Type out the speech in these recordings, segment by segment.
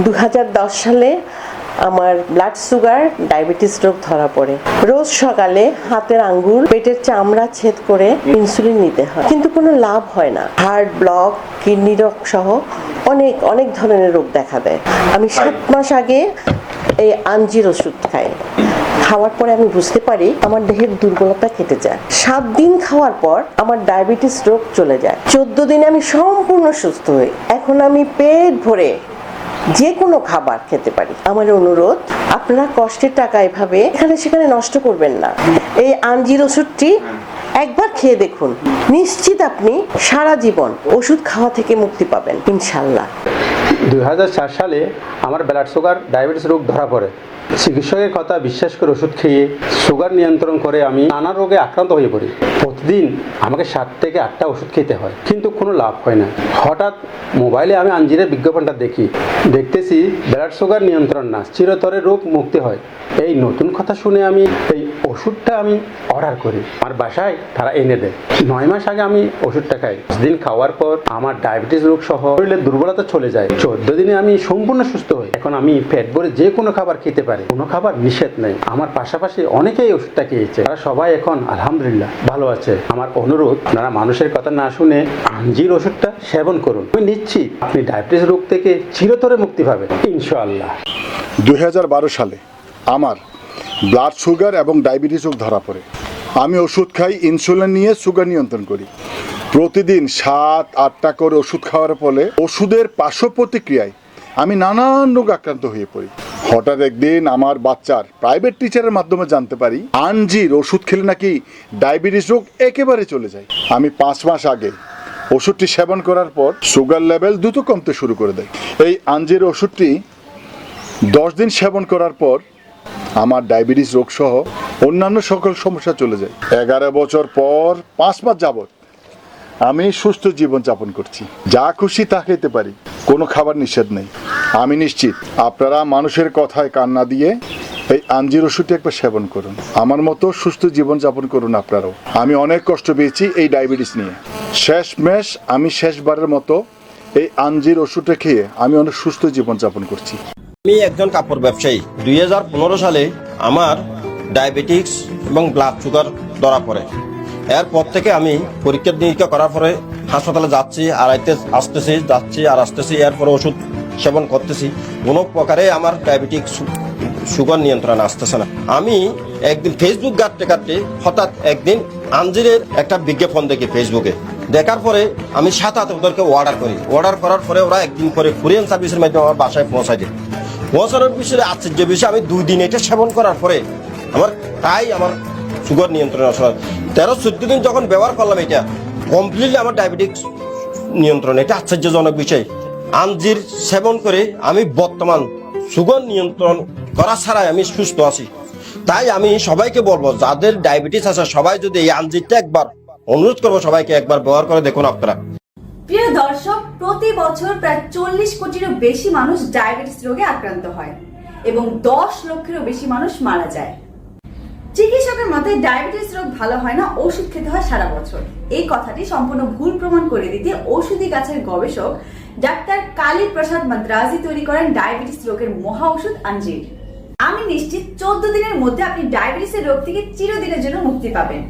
দু হাজার দশ সালে আমার ব্লাড সুগার ডায়াবেটিস রোগ ধরা পড়ে। রোজ সকালে হাতের আঙ্গুল পেটের চামড়া ছেদ করে ইনসুলিন নিতে হয়। কিন্তু কোনো লাভ হয় না। হার্ট ব্লক কিডনি রোগ সহ অনেক অনেক ধরনের রোগ দেখা দেয়। আমি সাত মাস আগে এই আঞ্জির ওষুধ খাই। খাওয়ার পরে আমি বুঝতে পারি আমার দেহের দুর্বলতা কেটে যায়। সাত দিন খাওয়ার পর আমার ডায়াবেটিস রোগ চলে যায়। চোদ্দ দিনে আমি সম্পূর্ণ সুস্থ হই। এখন আমি পেট ভরে যে কোনো খাবার খেতে পারি। আমার অনুরোধ, আপনারা কষ্টের টাকা এভাবে এখানে সেখানে নষ্ট করবেন না। এই আঞ্জির ওষুধটি একবার খেয়ে দেখুন। নিশ্চিত আপনি সারা জীবন ওষুধ খাওয়া থেকে মুক্তি পাবেন, ইনশাল্লাহ। দুই হাজার চার সালে আমার ব্লাড সুগার ডায়াবেটিস রোগ ধরা পড়ে। চিকিৎসকের কথা বিশ্বাস করে ওষুধ খেয়ে সুগার নিয়ন্ত্রণ করে আমি নানা রোগে আক্রান্ত হয়ে পড়ি। প্রতিদিন আমাকে সাত থেকে আটটা ওষুধ খেতে হয়, কিন্তু কোনো লাভ হয় না। হঠাৎ মোবাইলে আমি আঞ্জিরের বিজ্ঞাপনটা দেখি। দেখতেছি ব্লাড সুগার নিয়ন্ত্রণ না, চিরতরে রোগ মুক্তি হয়। এই নতুন কথা শুনে আমি এই ওষুধটা আমি অর্ডার করি। আমার বাসায় তারা এনে দেয়। নয় মাস আগে আমি ওষুধটা খাই। দিন খাওয়ার পর আমার ডায়াবেটিস রোগ সহ শরীরের দুর্বলতা চলে যায়। চোদ্দ দিনে আমি সম্পূর্ণ সুস্থ হই। এখন আমি পেট ভরে যে কোনো খাবার খেতে পারি। কোনো খাবার নিষেধ নেই। আমার পাশাপাশি অনেকেই ওষুধটা খেয়েছে। তারা সবাই এখন আলহামদুলিল্লাহ ভালো আছে। আমার অনুরোধ, আপনারা মানুষের কথা না শুনে আঞ্জির ওষুধটা সেবন করুন। আমি নিশ্চিত আপনি ডায়াবেটিস রোগ থেকে চিরতরে মুক্তি পাবেন। ইনশাআল্লাহ। দুই হাজার বারো সালে আমার ব্লাড সুগার এবং ডায়াবেটিস রোগ ধরা পড়ে। আমি ওষুধ খাই, ইনসুলিন নিয়ে সুগার নিয়ন্ত্রণ করি। প্রতিদিন সাত, আটটা করে ওষুধ খাওয়ার ফলে ওষুধের পার্শ্ব প্রতিক্রিয়ায় আমি নানান রোগ আক্রান্ত হয়ে পড়ি। হঠাৎ একদিন আমার বাচ্চার প্রাইভেট টিচারের মাধ্যমে জানতে পারি, আনজির ওষুধ খেলে নাকি ডায়াবেটিস রোগ একেবারে চলে যায়। আমি পাঁচ মাস আগে ওষুধটি সেবন করার পর সুগার লেভেল দ্রুত কমতে শুরু করে দেয়। এই আঞ্জির ওষুধটি দশ দিন সেবন করার পর আমার ডায়াবেটিস রোগ সহ অন্যান্য সকল সমস্যা চলে যায়। এগারো বছর পর পাঁচ মাস যাবত আমি সুস্থ জীবন যাপন করছি। যা খুশি তা খেতে পারি। কোনো খাবার নিষেধ নেই। আমি নিশ্চিত আপনারা মানুষের কথায় কান্না দিয়ে এই আঞ্জির ওষুধটি একবার সেবন করুন। আমার মতো সুস্থ জীবন যাপন করুন আপনারাও। আমি অনেক কষ্ট পেয়েছি এই ডায়াবেটিস নিয়ে। শেষ মেশ আমি শেষবারের মতো এই আঞ্জির ওষুধটা খেয়ে আমি অনেক সুস্থ জীবন যাপন করছি। আমি একজন কাপড় ব্যবসায়ী। দুই হাজার পনেরো সালে আমার ডায়াবেটিক্স এবং ব্লাড সুগার ধরা পড়ে। এরপর থেকে আমি পরীক্ষা নিরীক্ষা করার পরে হাসপাতালে যাচ্ছি আর আইতে আসতেছি, যাচ্ছি আর আসতেছি। এরপরে ওষুধ সেবন করতেছি। কোনো প্রকারে আমার ডায়াবেটিক সুগার নিয়ন্ত্রণ আসতেছে না। আমি একদিন ফেসবুক ঘাটতে ঘাটতে হঠাৎ একদিন আঞ্জিরের একটা বিজ্ঞাপন দেখি ফেসবুকে দেখার পরে আমি সাথে হাতে ওদেরকে অর্ডার করি। অর্ডার করার পরে ওরা একদিন পরে কুরিয়ান সার্ভিসের মাধ্যমে আমার বাসায় পৌঁছায় দেয়। পৌঁছানোর বিষয়ে আশ্চর্য বিষয়, আমি দুই দিন এটা সেবন করার পরে আমার তাই আমার সুগার নিয়ন্ত্রণ আসলে তেরো, চোদ্দ দিন যখন ব্যবহার করলাম এটা কমপ্লিটলি আমার ডায়াবেটিক্স নিয়ন্ত্রণ। এটা আশ্চর্যজনক বিষয়। আঞ্জির সেবন করে আমি বর্তমান সুগার নিয়ন্ত্রণ করা ছাড়াই আমি সুস্থ আছি। তাই আমি সবাইকে বলব, যাদের ডায়াবেটিস আছে, সবাই যদি এই আঞ্জিরটা একবার অনুরোধ করব, সবাইকে একবার ব্যবহার করে দেখুন আপনারা। প্রিয় দর্শক, প্রতি বছর প্রায় চল্লিশ কোটিরও বেশি মানুষ ডায়াবেটিস রোগে আক্রান্ত হয় এবং দশ লক্ষেরও বেশি মানুষ মারা যায়। চিকিৎসকের মতে ডায়াবেটিস রোগ ভালো হয় না, ওষুধ খেতে হয় সারা বছর। এই কথাটি সম্পূর্ণ ভুল প্রমাণ করে দিতে ঔষধি গাছের গবেষক ডাক্তার কালী প্রসাদ মাদ্রাজি তৈরি করেন ডায়াবেটিস রোগের মহা ওষুধ আঞ্জির। আমি নিশ্চিত চোদ্দ দিনের মধ্যে আপনি ডায়াবেটিসের রোগ থেকে চিরদিনের জন্য মুক্তি পাবেন।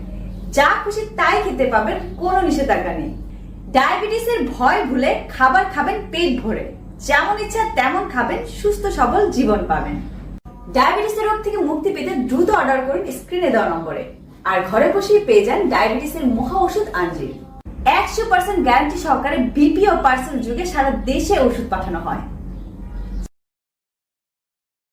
যা খুশি তাই খেতে পাবেন, কোনো নিষেধাজ্ঞা নেই। ডায়াবেটিসের ভয় ভুলে খাবার খাবেন পেট ভরে। যেমন ইচ্ছা তেমন খাবেন, সুস্থ সবল জীবন পাবেন। ডায়াবেটিসের রোগ থেকে মুক্তি পেতে দ্রুত অর্ডার করুন স্ক্রিনে দেওয়া নম্বরে। আর ঘরে বসেই পেয়ে যান ডায়াবেটিসের মহা ওষুধ আঞ্জির একশো পার্সেন্ট গ্যারান্টি সহকারে বিপিও পার্সেল যুগে সারা দেশে ওষুধ পাঠানো হয়।